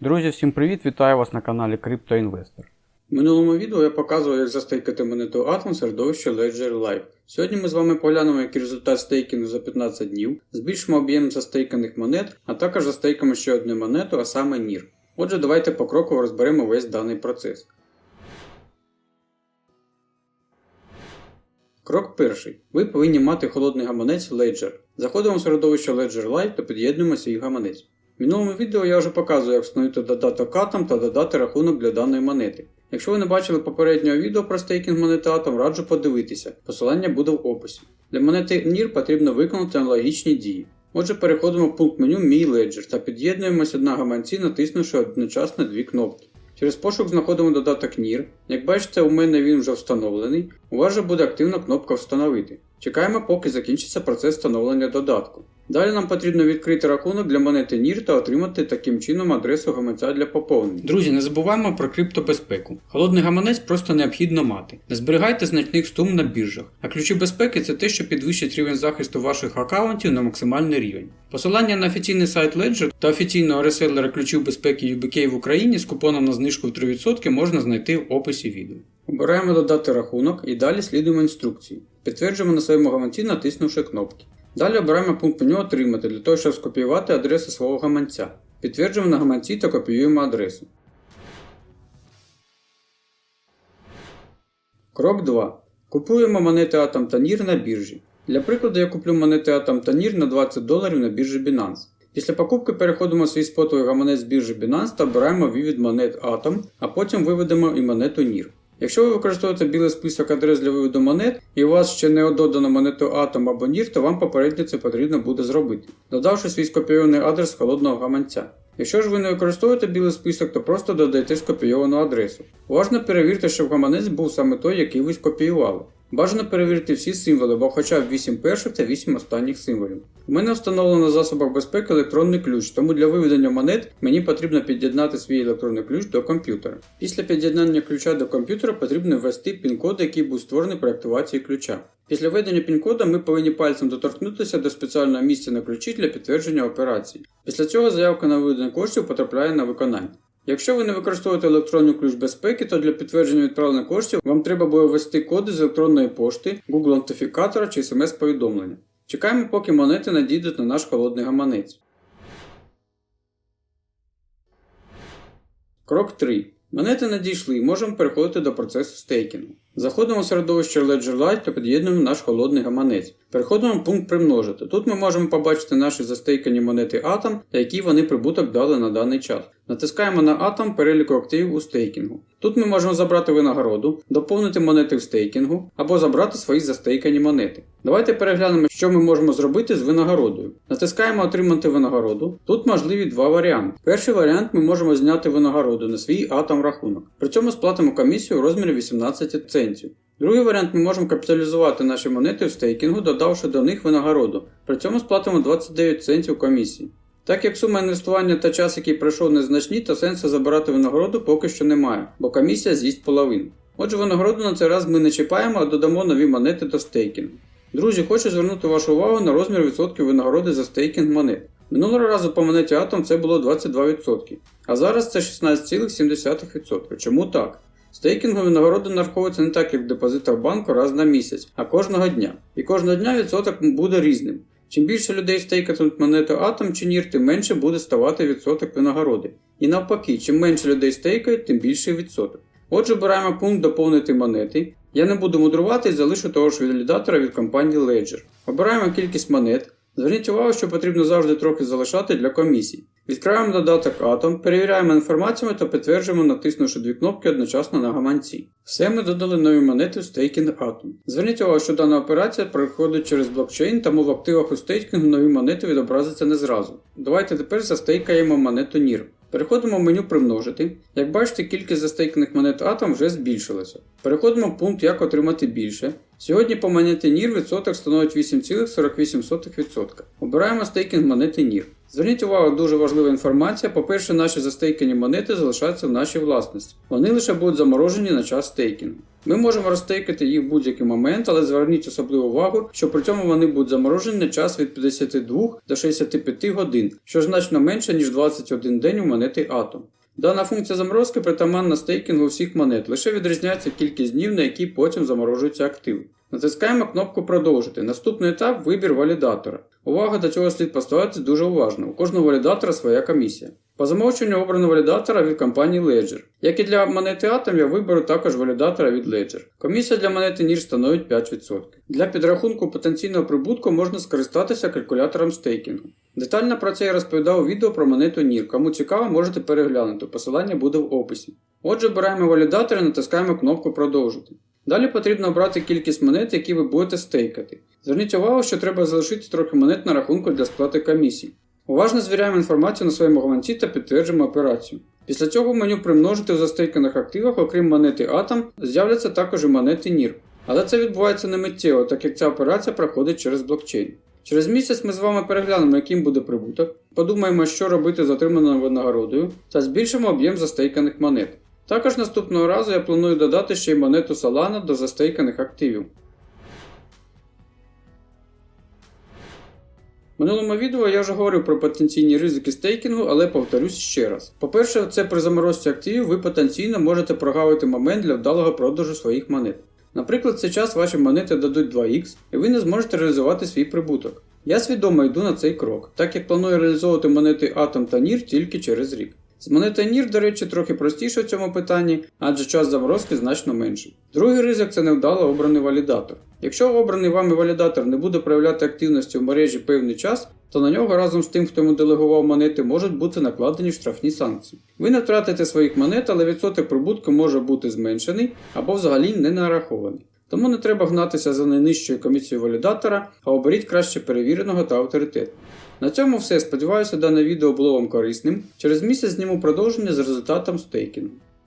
Друзі, всім привіт! Вітаю вас на каналі CryptoInvestor. В минулому відео я показував, як застейкати монету Atom в середовищі Ledger Live. Сьогодні ми з вами поглянемо, який результат стейкінгу за 15 днів, збільшимо об'єм застейканих монет, а також застейкаємо ще одну монету, а саме NIR. Отже, давайте покроково розберемо весь даний процес. Крок перший. Ви повинні мати холодний гаманець Ledger. Заходимо в середовище Ledger Live та під'єднуємо свій гаманець. В минулому відео я вже показував, як встановити додаток Atom та додати рахунок для даної монети. Якщо ви не бачили попереднього відео про стейкінг монети Atom, раджу подивитися. Посилання буде в описі. Для монети NIR потрібно виконати аналогічні дії. Отже, переходимо в пункт меню Мій Ledger та під'єднуємося на гаманці, натиснувши одночасно дві кнопки. Через пошук знаходимо додаток NIR. Як бачите, у мене він вже встановлений. У вас же буде активна кнопка Встановити. Чекаємо, поки закінчиться процес встановлення додатку. Далі нам потрібно відкрити рахунок для монети NIR та отримати таким чином адресу гаманця для поповнення. Друзі, не забуваємо про криптобезпеку. Холодний гаманець просто необхідно мати. Не зберігайте значних сум на біржах, а ключі безпеки це те, що підвищить рівень захисту ваших аккаунтів на максимальний рівень. Посилання на офіційний сайт Ledger та офіційного реселера ключів безпеки UBK в Україні з купоном на знижку в 3% можна знайти в описі відео. Обираємо додати рахунок і далі слідуємо інструкції. Підтверджуємо на своєму гаманці, натиснувши кнопки. Далі обираємо пункт меню Отримати для того, щоб скопіювати адресу свого гаманця. Підтверджуємо на гаманці та копіюємо адресу. Крок 2. Купуємо монети Atom та на біржі. Для прикладу я куплю монети Atom та на 20 доларів на біржі Binance. Після покупки переходимо свій спотовий гаманець з біржі Binance та обираємо вивід монет Atom, а потім виведемо і монету NIR. Якщо ви використовуєте білий список адрес для виводу монет і у вас ще не додано монету Атом або NIR, то вам попередньо це потрібно буде зробити, додавши свій скопійований адрес холодного гаманця. Якщо ж ви не використовуєте білий список, то просто додайте скопійовану адресу. Уважно перевірте, щоб гаманець був саме той, який ви скопіювали. Бажано перевірити всі символи, бо хоча б 8 перших та 8 останніх символів. У мене встановлено на засобах безпеки електронний ключ, тому для виведення монет мені потрібно під'єднати свій електронний ключ до комп'ютера. Після під'єднання ключа до комп'ютера потрібно ввести пін-код, який був створений при активації ключа. Після введення пін-кода ми повинні пальцем доторкнутися до спеціального місця на ключі для підтвердження операції. Після цього заявка на виведення коштів потрапляє на виконання. Якщо ви не використовуєте електронний ключ безпеки, то для підтвердження відправлення коштів вам треба буде ввести коди з електронної пошти, Google Аутентифікатора чи смс-повідомлення. Чекаємо, поки монети надійдуть на наш холодний гаманець. Крок 3. Монети надійшли і можемо переходити до процесу стейкінгу. Заходимо в середовище Ledger Lite та під'єднуємо наш холодний гаманець. Переходимо в пункт Примножити. Тут ми можемо побачити наші застейкані монети Atom та які вони прибуток дали на даний час. Натискаємо на Atom переліку активів у стейкінгу. Тут ми можемо забрати винагороду, доповнити монети в стейкінгу або забрати свої застейкані монети. Давайте переглянемо, що ми можемо зробити з винагородою. Натискаємо Отримати винагороду. Тут можливі два варіанти. Перший варіант ми можемо зняти винагороду на свій Atom рахунок. При цьому сплатимо комісію у розмірі 18 центів. Другий варіант ми можемо капіталізувати наші монети в стейкінгу, додавши до них винагороду. При цьому сплатимо 29 центів комісії. Так як сума інвестування та час, який пройшов незначні, то сенсу забирати винагороду поки що немає, бо комісія з'їсть половину. Отже, винагороду на цей раз ми не чіпаємо, а додамо нові монети до стейкінгу. Друзі, хочу звернути вашу увагу на розмір відсотків винагороди за стейкінг монет. Минулого разу по монеті Atom це було 22%, а зараз це 16,7%. Чому так? Стейкінгу винагорода нараховується не так, як в депозитах банку раз на місяць, а кожного дня. І кожного дня відсоток буде різним. Чим більше людей стейкатимуть монету Atom чи Нір, тим менше буде ставати відсоток винагороди. І навпаки, чим менше людей стейкають, тим більший відсоток. Отже, обираємо пункт Доповнити монети. Я не буду мудрувати і залишу того ж валідатора від компанії Ledger. Обираємо кількість монет. Зверніть увагу, що потрібно завжди трохи залишати для комісій. Відкриваємо додаток Atom, перевіряємо інформацію та підтверджуємо, натиснувши дві кнопки одночасно на гаманці. Все ми додали нові монети в стейкінг Atom. Зверніть увагу, що дана операція проходить через блокчейн, тому в активах у стейкінгу нові монети відобразяться не зразу. Давайте тепер застейкаємо монету NIR. Переходимо в меню Примножити. Як бачите, кількість застейканих монет Atom вже збільшилася. Переходимо в пункт Як отримати більше. Сьогодні по монеті NIR відсоток становить 8,48%. Обираємо стейкінг монети NIR. Зверніть увагу, дуже важлива інформація. По-перше, наші застейкані монети залишаються в нашій власності. Вони лише будуть заморожені на час стейкінгу. Ми можемо розстейкати їх в будь-який момент, але зверніть особливу увагу, що при цьому вони будуть заморожені на час від 52 до 65 годин, що значно менше, ніж 21 день у монети Atom. Дана функція заморозки притаманна стейкінгу всіх монет, лише відрізняється кількість днів, на які потім заморожуються активи. Натискаємо кнопку Продовжити. Наступний етап вибір валідатора. Увага до цього слід поставити дуже уважно. У кожного валідатора своя комісія. По замовчуванню обрано валідатора від компанії Ledger. Як і для монети Atom, я виберу також валідатора від Ledger. Комісія для монети NIR становить 5%. Для підрахунку потенційного прибутку можна скористатися калькулятором стейкінгу. Детально про це я розповідав у відео про монету NIR. Кому цікаво, можете переглянути, посилання буде в описі. Отже, обираємо валідатор і натискаємо кнопку Продовжити. Далі потрібно обрати кількість монет, які ви будете стейкати. Зверніть увагу, що треба залишити трохи монет на рахунку для сплати комісій. Уважно звіряємо інформацію на своєму гаманці та підтверджуємо операцію. Після цього в меню примножити у застейканих активах, окрім монети Atom, з'являться також і монети NIR. Але це відбувається не миттєво, так як ця операція проходить через блокчейн. Через місяць ми з вами переглянемо, яким буде прибуток, подумаємо, що робити з отриманою винагородою, та збільшимо об'єм застейканих монет. Також наступного разу я планую додати ще й монету Solana до застейканих активів. Минулому відео я вже говорив про потенційні ризики стейкінгу, але повторюсь ще раз. По-перше, це при заморозці активів ви потенційно можете прогавити момент для вдалого продажу своїх монет. Наприклад, цей час ваші монети дадуть 2х, і ви не зможете реалізувати свій прибуток. Я свідомо йду на цей крок, так як планую реалізовувати монети Atom та NIR тільки через рік. З монети NIR, до речі, трохи простіше в цьому питанні, адже час заморозки значно менший. Другий ризик це невдало обраний валідатор. Якщо обраний вами валідатор не буде проявляти активності в мережі певний час, то на нього разом з тим, хто йому делегував монети, можуть бути накладені штрафні санкції. Ви не втратите своїх монет, але відсоток прибутку може бути зменшений або взагалі не нарахований. Тому не треба гнатися за найнижчою комісією валідатора, а оберіть краще перевіреного та авторитетного. На цьому все. Сподіваюся, дане відео було вам корисним. Через місяць зніму продовження з результатом стейкінгу.